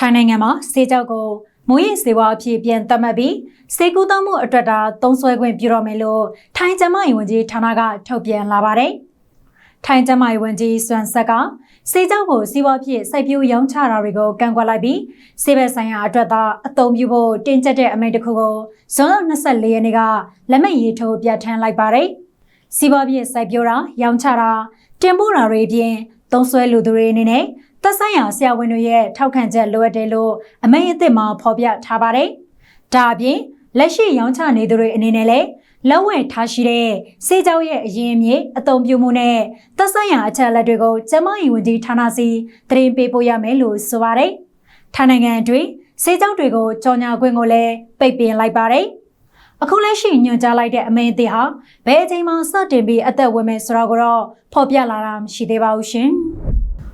ထိုင်းနိုင်ငံမှာစေကြောက်ကိုမူရင်းစေဝါအဖြစ်ပြန်သတ်မှတ်ပြီးစေကူးသုံးမှုအတွက်တာသုံးစွဲခွင့်ပြုတော့မယ်လို့ထိုင်းကျန်းမာရေးဝန်ကြီးဌာနကထုတ်ပြန်လာပါတယ်။ထိုင်းကျန်းမာရေးဝန်ကြီးစွမ်ဆက်ကစေကြောက်ကိုစီးပွားဖြစ်စိုက်ပျိုးရောင်းချတာတွေကိုကန့်ကွက်လိုက်ပြီးစေဘက်ဆိုင်ရာအတွက်သာအသုံးပြုဖို့တင်ကျက်တဲ့အမိန့်တစ်ခုကိုဇွန်လ24ရက်နေ့ကလက်မှတ်ရေးထိုးပြဋ္ဌာန်းလိုက်ပါတယ်။စီးပွားဖြစ်စိုက်ပျိုးတာရောင်းချတာတင်ပို့တာတွေအပြင်သုံးစွဲလူသူတွေအနေနဲ့ သက်ဆိုင်ရာဆရာဝန်တွေရဲ့ထောက်ခံချက်လိုအပ်တယ်လို့အမိန့်အသစ်မှာဖော်ပြထားပါတယ်။ဒါအပြင်လက်ရှိရောင်းချနေသူတွေအနေနဲ့လည်းလက်ဝဲထားရှိတဲ့စေကြောက်ရဲ့အရင်အမြစ်အသုံးပြုမှုနဲ့သက်ဆိုင်ရာအချက်အလက်တွေကိုကျမကြီးဝန်ကြီးဌာနစီသတင်းပေးပို့ရမယ်လို့ဆိုပါတယ်။ထိုင်းနိုင်ငံအတွင်းစေကြောက်တွေကိုကြော်ညာခွင့်ကိုလည်းပိတ်ပင်လိုက်ပါတယ်။အခုလက်ရှိညွှန်ကြားလိုက်တဲ့အမိန့်အသစ်ဟာဘယ်အချိန်မှစတင်ပြီးအသက်ဝင်မယ်ဆိုတာကိုတော့ဖော်ပြလာတာမရှိသေးပါဘူးရှင်။